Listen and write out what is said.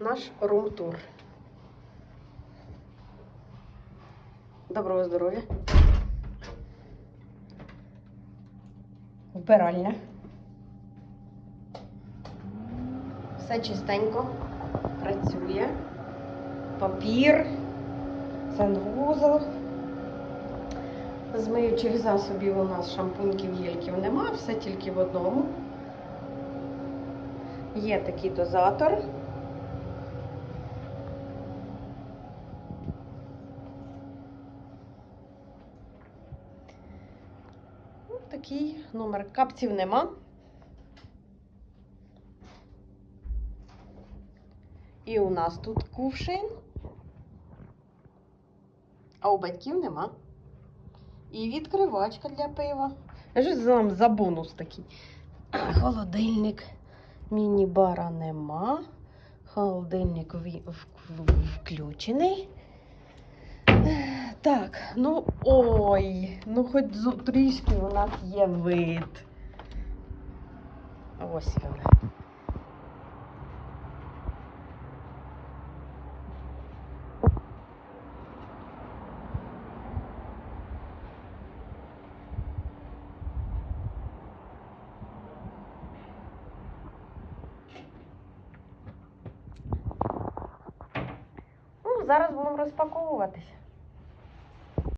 наш рум-тур. Доброго здоров'я. Вбиральня. Все чистенько, працює. Папір, санвузол. З миючих засобів у нас шампуньків, гельків нема, все тільки в одному. Є такий дозатор. Такий номер. Капців нема. І у нас тут кувшин. А у батьків нема. І відкривачка для пива. Я ж вам за бонус такий. Холодильник. Міні-бара нема. Холодильник включений. Ех, Так, ну ой, ну хоч зо- трішки у нас є вид. Ось він. Ну, зараз будемо розпаковуватись.